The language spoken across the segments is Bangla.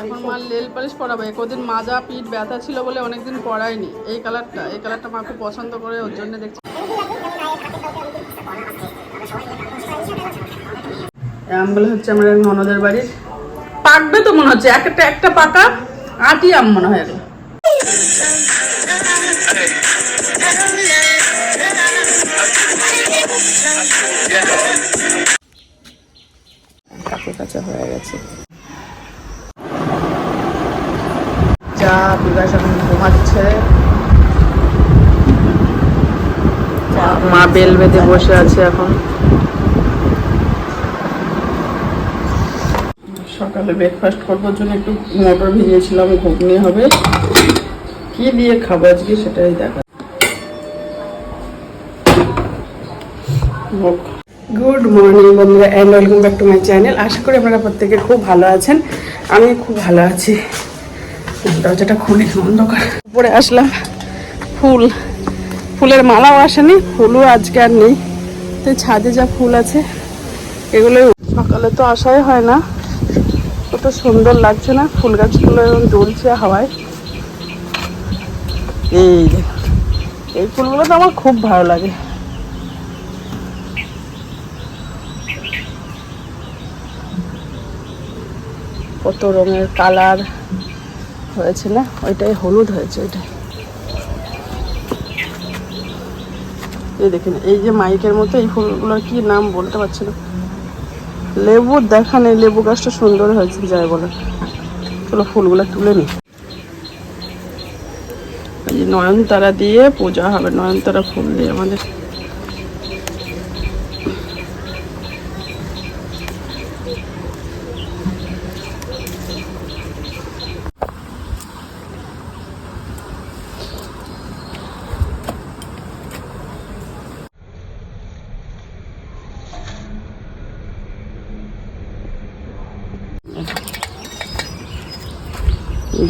এখন মা লেল পালিশ পরাবে। একদিন মাজা পিঠ ব্যথা ছিল বলে অনেকদিন পরায়নি। এই কালারটা এই কালারটা মা খুব পছন্দ করে ওর জন্য দেখছি। আমগুলো হচ্ছে আমার এক ননদের বাড়ির। পাকবে তো মনে হচ্ছে একটা একটা পাকা আটি আম মনে হয়। কাছে কাছে হয়ে গেছে। এখন ঘুমাচ্ছে মা বেল বেঁধে বসে আছে এখন। সকালে ব্রেকফাস্ট করবার জন্য একটু মটর ভিজিয়েছিলাম ঘুগনি হবে। কি দিয়ে খাব আজকে সেটাই দেখা। গুড মর্নিং বন্ধুরা and welcome back to my channel আশা করি আপনারা প্রত্যেকে খুব ভালো আছেন। আমি খুব ভালো আছি। দরজাটা খুলে অন্ধকার উপরে আসলাম। ফুল। ফুলের মালাও আসেনি ফুলও আজকে আর নেই। তো ছাদে যা ফুল আছে এগুলো সকালে তো আসাই হয় না। কত সুন্দর লাগছে না ফুল গাছগুলো এরকম দুলছে হাওয়ায়। এই এই ফুলগুলো তো আমার খুব ভালো লাগে। কত রঙের কালার। হয়েছে না? ওইটাই হলুদ হয়েছে, ওইটাই। এই দেখেন, এই যে মাইকের মতো এই ফুলগুলোর কি নাম বলতে পারছি না। লেবুর দেখা নেই, লেবু গাছটা সুন্দর হয়েছে যাই বলে। চলো ফুলগুলো তুলে নি। এই যে নয়নতারা দিয়ে পূজা হবে, নয়নতারা ফুল দিয়ে আমাদের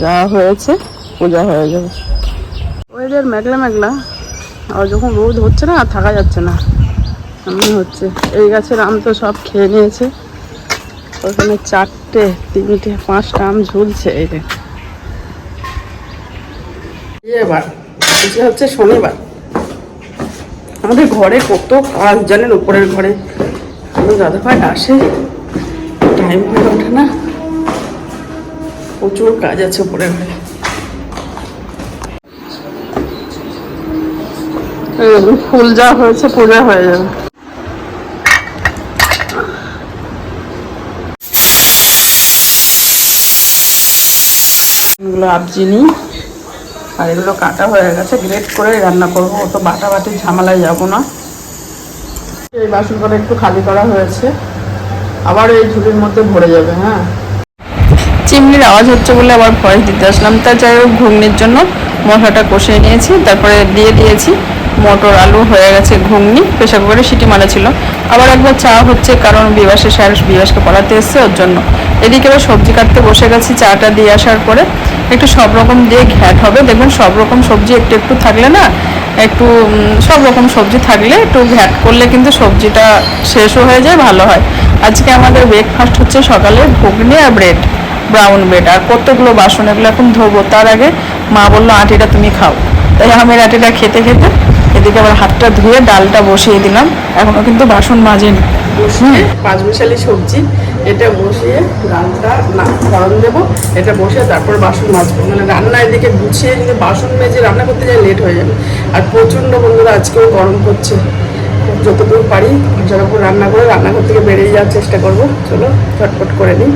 যা হয়েছে পূজা হয়ে যাবে। ওয়েদার মেঘলা মেঘলা। আর যখন রোদ হচ্ছে না আর থাকা যাচ্ছে না। এমনি হচ্ছে। এই গাছের আম তো সব খেয়ে নিয়েছে। ওখানে চারটে তিনটে পাঁচটা আম ঝুলছে এই এবার আজকে হচ্ছে শনিবার। আমাদের ঘরে কত কাজ জানেন উপরের ঘরে। দাদা ভাই আসে টাইম হয়ে ওঠে না। প্রচুর কাজ আছে উপরে ফুল যা হয়েছে পূজা হয়ে যাবে। এগুলো আবজিনি আর এগুলো কাটা হয়ে গেছে গ্রেট করে রান্না করব। অত বাটা বাটি ঝামেলায় যাব না। এই বাসনগুলো একটু খালি করা হয়েছে। আবার এই ঝুলির মধ্যে ভরে যাবে হ্যাঁ? চিমনির আওয়াজ হচ্ছে বলে আবার ভয়েস দিতে আসলাম। তা যাই হোক, ঘুগনির জন্য মশলাটা কষিয়ে নিয়েছি। তারপরে দিয়ে দিয়েছি মটর আলু, হয়ে গেছে ঘুগনি। প্রেশার কুকারে সিটি মারা ছিল। আবার একবার চা হচ্ছে কারণ বিবাসের স্যার বিবাসকে পড়াতে এসছে ওর জন্য। এদিকে আবার সবজি কাটতে বসে গেছি চাটা দিয়ে আসার পরে। একটু সব রকম দিয়ে ঘ্যাট হবে। দেখবেন সব রকম সবজি একটু একটু থাকলে না, একটু সব রকম সবজি থাকলে একটু ঘ্যাট করলে কিন্তু সবজিটা শেষও হয়ে যায়, ভালো হয়। আজকে আমাদের ব্রেকফাস্ট হচ্ছে সকালে ঘুগনি আর ব্রেড ব্রাউন ব্রেড আর কতগুলো বাসন এগুলো এখন ধোবো? তার আগে মা বলল আটিটা তুমি খাও। তাই আমি আটিটা খেতে খেতে এদিকে আবার হাতটা ধুয়ে ডালটা বসিয়ে দিলাম। এখনও কিন্তু বাসন মাজেনি। বসিয়ে পাঁচ মিশালি সবজি এটা বসিয়ে ডালটা না গরম দেবো এটা বসিয়ে তারপর বাসন মাজবো। মানে রান্না এদিকে গুছিয়ে যদি বাসন মেজে রান্না করতে যাই লেট হয়ে যাবে। আর প্রচণ্ড বন্ধুরা আজকেও গরম করছে যতদূর পারি যার রান্না করে রান্নাঘর থেকে বেরিয়ে যাওয়ার চেষ্টা করব। চলো চটপট করে নিই।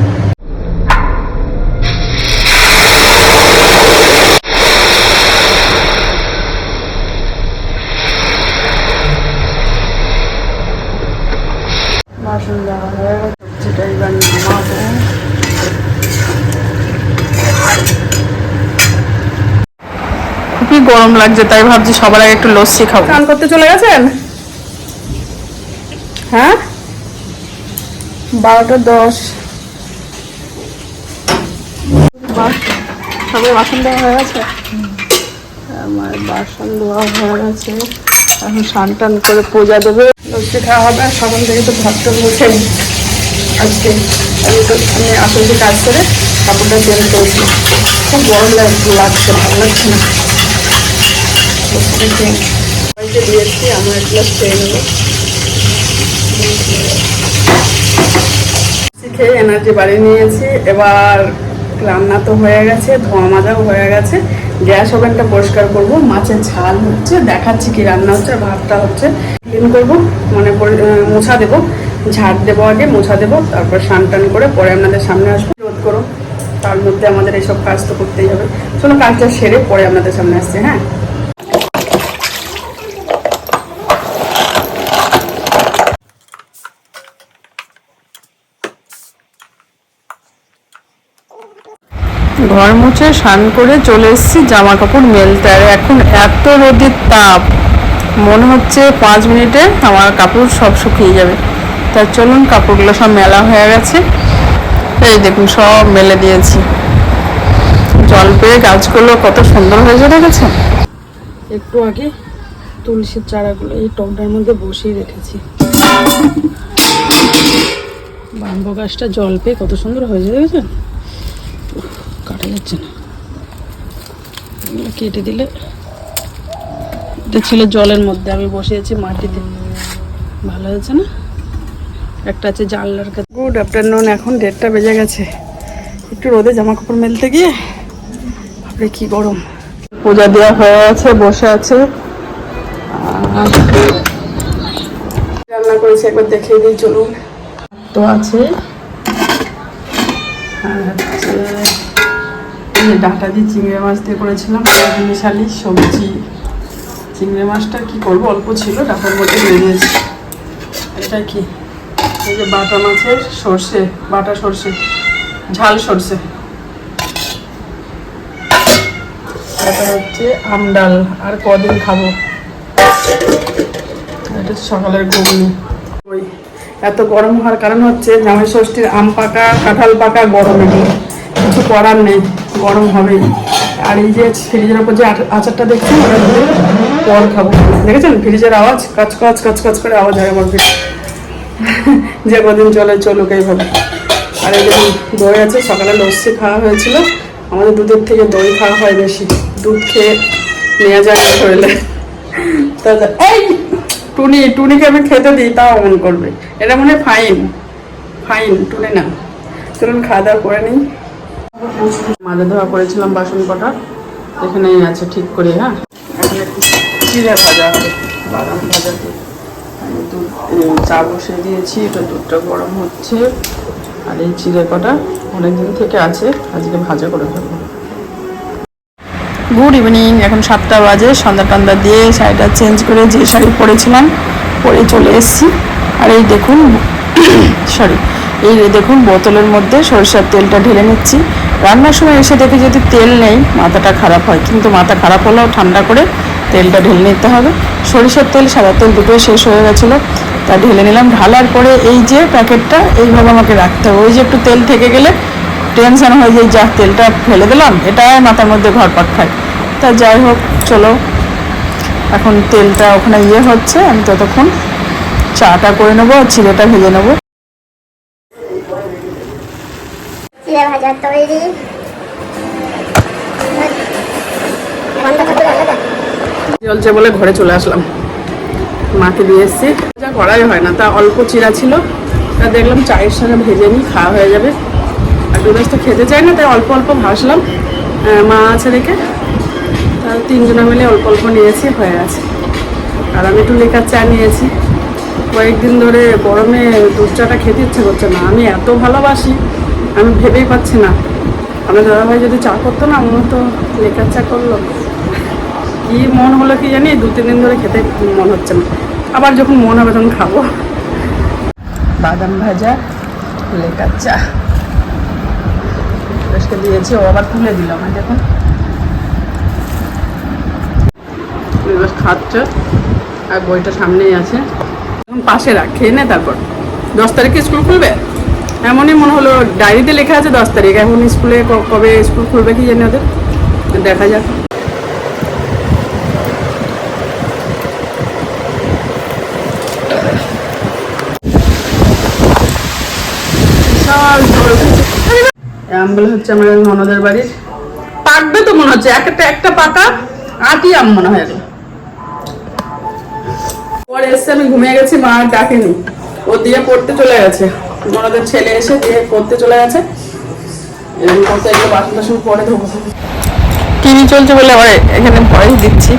দেওয়া খুবই গরম লাগছে, তাই ভাবছি সবার আগে একটু লস্যি খাব। স্নান করতে চলে গেছেন? হ্যাঁ? বারোটা দশ। সবাই বাসন দেওয়া হয়ে গেছে? আমার বাসন ধোয়া হয়ে গেছে। এখন স্নান টান করে পূজা দেবে। লস্যি খাওয়া হবে আর সকাল থেকে তো ভাতটা মুখে আজকে আমি তো আসলে কাজ করে কাপড়টা চেঞ্জ করেছি। খুব গরম লাগ- লাগছে, ভালো লাগছে না। দিয়েছি আমরা এক খেয়ে এনার্জি বাড়িয়ে নিয়েছি। এবার রান্না তো হয়ে গেছে, ধোয়া মাজাও হয়ে গেছে। গ্যাস ওভেনটা পরিষ্কার করব, মাছের ঝাল হচ্ছে, দেখাচ্ছি কি রান্না হচ্ছে, ভাতটা হচ্ছে। ক্লিন করব মানে মোছা দেবো, ঝাড় দেবো আগে, মোছা দেবো, তারপর স্নান টান করে পরে আপনাদের সামনে আসব। রোধ করো, তার মধ্যে আমাদের এইসব কাজ তো করতেই হবে। চলো কাজটা সেরে পরে আপনাদের সামনে আসছে হ্যাঁ? ঘর মুছে স্নান করে চলে এসেছি জামা কাপড় মেলতে। আর এখন এত রোদের তাপ, মনে হচ্ছে পাঁচ মিনিটে আমার কাপড় সব শুকিয়ে যাবে। তা চলুন, কাপড়গুলো সব মেলা হয়ে গেছে। এই দেখুন, সব মেলে দিয়েছি। জল পেয়ে গাছগুলো কত সুন্দর হয়েছে গেছে একটু আগে তুলসীর চারাগুলো এই টবটার মধ্যে বসিয়ে রেখেছি। বাম্ব গাছটা জল পেয়ে কত সুন্দর হয়েছে, দেখেছেন? কাটা যাচ্ছে না। কেটে দিলে এটা ছিল জলের মধ্যে। আমি বসিয়েছি মাটিতে। ভালো হয়েছে না? একটা আছে জানলার কাছে। গুড আফটারনুন, এখন দেড়টা বেজে গেছে। একটু রোদে জামা কাপড় মেলতে গিয়ে বাপরে কি গরম। পূজা দেওয়া হয়ে আছে বসে আছে। রান্না করেছি, একবার দেখিয়ে দিই, চলুন। তো আছে। আর হচ্ছে ডাটা দিয়ে চিংড়ি মাছ দিয়ে করেছিলাম মিশালি সবজি। চিংড়ি মাছটা কি করব? অল্প ছিল, ডাটার মধ্যে দিয়েছি। এটা কি? এই যে বাটা মাছের সর্ষে, বাটা সর্ষে, ঝাল সর্ষে। হচ্ছে আমডাল আর কদিন খাব? এটা সকালের ঘুগনি। ওই, এত গরম হওয়ার কারণ হচ্ছে জামাই ষষ্ঠীর আম পাকা, কাঁঠাল পাকা, গরম এগুলো। কিছু করার নেই, গরম হবেই। আর এই যে ফ্রিজের ওপর যে আচারটা দেখছি ওটা পর খাব। দেখেছেন? ফ্রিজের আওয়াজ, কাচ কাচ কাচ কাচ করে আওয়াজ হয় আমার ফ্রিজ যে কদিন চলে, চলুক এইভাবে। আর এই দেখুন দই আছে, সকালে লস্যি খাওয়া হয়েছিল। আমাদের দুধের থেকে দই খাওয়া হয় বেশি। দুধ খেয়ে নেওয়া যায় না শরীরে। এই টুনি, টুনিকে আমি খেতে দিই, তাও অমন করবে। এটা মনে ফাইন ফাইন টুনি না। চলুন খাওয়া দাওয়া করে নিই। মাজা ধোয়া করেছিলাম বাসন কটা। এখানে আছে ঠিক করে হ্যাঁ? চিড়ে ভাজা হবে বাদাম ভাজা দুধ চা বসিয়ে দিয়েছি, এটা দুধটা গরম হচ্ছে। আর এই চিড়ে কটা অনেকদিন থেকে আছে, আজকে ভাজা করে ফেলব গুড ইভিনিং এখন সাতটা বাজে, সন্ধ্যা টন্দা দিয়ে শাড়িটা চেঞ্জ করে যে শাড়ি পরেছিলাম, পরে চলে এসেছি। আর এই দেখুন সরি এই দেখুন বোতলের মধ্যে সরষের তেলটা ঢেলে নিচ্ছি। রান্নার সময় এসে দেখি যদি তেল নেই, মাথাটা খারাপ হয়। কিন্তু মাথা খারাপ হলেও ঠান্ডা করে তেলটা ঢেলে নিতে হবে। সরিষার তেল, সাদা তেল দুটোই শেষ হয়ে গেছিল। তা ঢেলে নিলাম, ঢালার পরে এই যে প্যাকেটটা, এইভাবে আমাকে রাখতে হবে। ওই যে একটু তেল থেকে গেলে টেনশন হয়ে যায় যা তেলটা ফেলে দিলাম এটা মাথার মধ্যে ঘর ঘরপাট খায়। তা যাই হোক, চলো। এখন তেলটা ওখানে ইয়ে হচ্ছে, আমি ততক্ষণ চাটা করে নেব আর চিড়েটা ভেজে নেব। চিড়ে ভাজা তৈরি। চলছে বলে ঘরে চলে আসলাম। মাকে দিয়ে এসছি। যা করাই হয় না, তা অল্প চিরা ছিল। তা দেখলাম চায়ের সঙ্গে ভেজে নিই, খাওয়া হয়ে যাবে। আর দুদাস তো খেতে চায় না, তাই অল্প অল্প ভাসলাম মা আছে রেখে তা তিনজনে মিলে অল্প অল্প নিয়েছি, হয়ে গেছে। আর আমি একটু লেখার চা নিয়েছি। কয়েকদিন ধরে গরমে দুধ চাটা খেতে ইচ্ছে করছে না। আমি এত ভালোবাসি। আমি ভেবেই পাচ্ছি না। আমার দাদাভাই যদি চা করতো না আমার তো লেকার চা করল। কি মন হলো কি জানি দু তিন দিন ধরে খেতে মন হচ্ছে না। আবার যখন মন হবে তখন খাব। বাদাম ভাজা লেকার চা। দিয়েছি ও আবার তুলে দিলাম আর দেখুন। বেশ খাচ্ছে আর বইটা সামনেই আছে। পাশে রাখ খেয়ে নে তারপর। দশ তারিখে স্কুল খুলবে? এমনই মনে হলো, ডায়েরিতে লেখা আছে দশ তারিখ, এখন স্কুলে কবে স্কুল খুলবে কি জানি ওদের? দেখা যাক। হচ্ছে বাড়ির। পাকবে তো মনে হচ্ছে, একটা একটা পাকা মনে হয় আমি ঘুমিয়ে গেছি, মা ডাকেনি। ও দিয়ে পড়তে চলে গেছে। ননদের ছেলে এসে দিয়ে পড়তে চলে গেছে। এরকম করতে এগুলো বাসন টাসন পরে টিভি চলছে বলে আবার এখানে ভয়েস দিচ্ছি।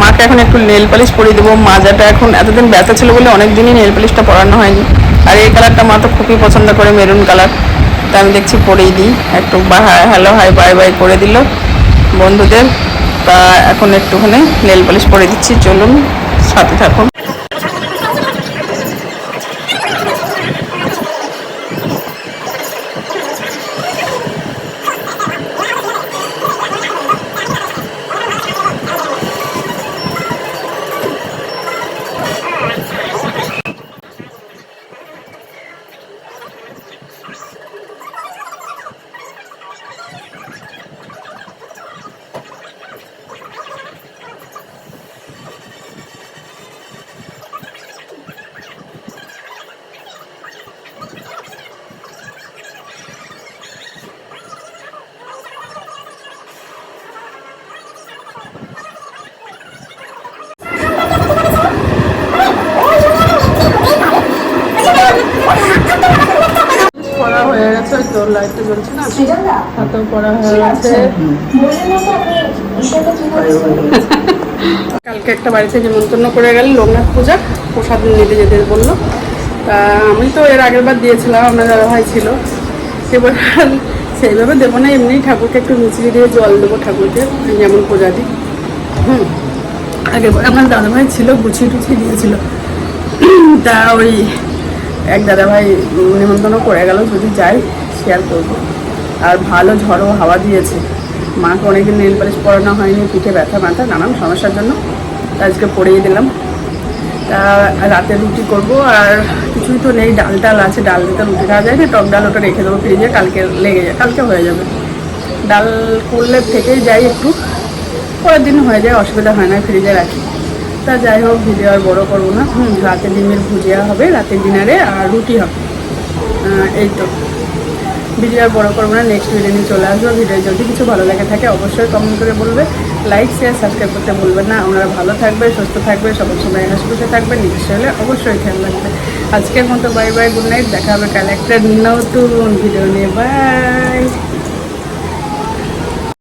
মাকে এখন একটু নেল পালিশ পরিয়ে দেবো। মাজাটা এখন এতদিন ব্যথা ছিল বলে অনেক দিনই নেল পালিশটা পরানো হয়নি। আর এই কালারটা মা তো খুবই পছন্দ করে, মেরুন কালার। তা আমি দেখছি পরেই দিই। একটু হ্যালো, হাই, বাই বাই করে দিল বন্ধুদের। তা এখন একটুখানি নেল পালিশ পরে দিচ্ছি। চলুন, সাথে থাকুন। লাইটটা জ্বলছে না? হাতেও পড়া হয়ে গেছে। কালকে একটা বাড়িতে নিমন্ত্রণ করে গেল লোকনাথ পূজা প্রসাদ নিতে যেতে বলল। তা আমি তো এর আগের বার দিয়েছিলাম আপনার দাদা ভাই ছিল। এবার সেইভাবে দেবো না এমনি ঠাকুরকে একটু মিচড়ি দিয়ে জল দেবো ঠাকুরকে যেমন পূজা দিই হুম। আগের আমার দাদা ভাই ছিল গুছিয়ে টুছিয়ে দিয়েছিল। তা ওই এক দাদা ভাই নিমন্ত্রণ করে গেল যদি যাই। শেয়ার করব। আর ভালো ঝড়ো হাওয়া দিয়েছে। মাকে অনেকদিন নেল পালিশ পরানো হয়নি, পিঠে ব্যথা ব্যথা নানান সমস্যার জন্য আজকে পরিয়ে দিলাম। তা রাতে রুটি করব আর কিছুই তো নেই, ডাল টাল আছে, ডাল দিতে রুটি খাওয়া যায় না টক ডাল ওটা রেখে দেবো ফ্রিজে, কালকে লেগে যায়, কালকে হয়ে যাবে। ডাল করলে থেকেই যাই একটু, পরের দিন হয়ে যায়, অসুবিধা হয় না, ফ্রিজে রাখি। তা যাই হোক, ভিডিও আর বড়ো করব না। হুম, রাতে ডিমের ভুজিয়া হবে রাতের ডিনারে আর রুটি হবে। এই তো। ভিডিও আর বড়ো করব না নেক্সট ভিডিও নিয়ে চলে আসব। ভিডিও যদি কিছু ভালো লাগে থাকে, অবশ্যই কমেন্ট করে বলবে। লাইক শেয়ার সাবস্ক্রাইব করতে বলবেন না। আপনারা ভালো থাকবে সুস্থ থাকবে সবার সময় খুশি থাকবে নিজস্ব হলে অবশ্যই খেয়াল রাখবে আজকের মতো বাই বাই গুড নাইট দেখা হবে কাল একটা নতুন ভিডিও নিয়ে। বাই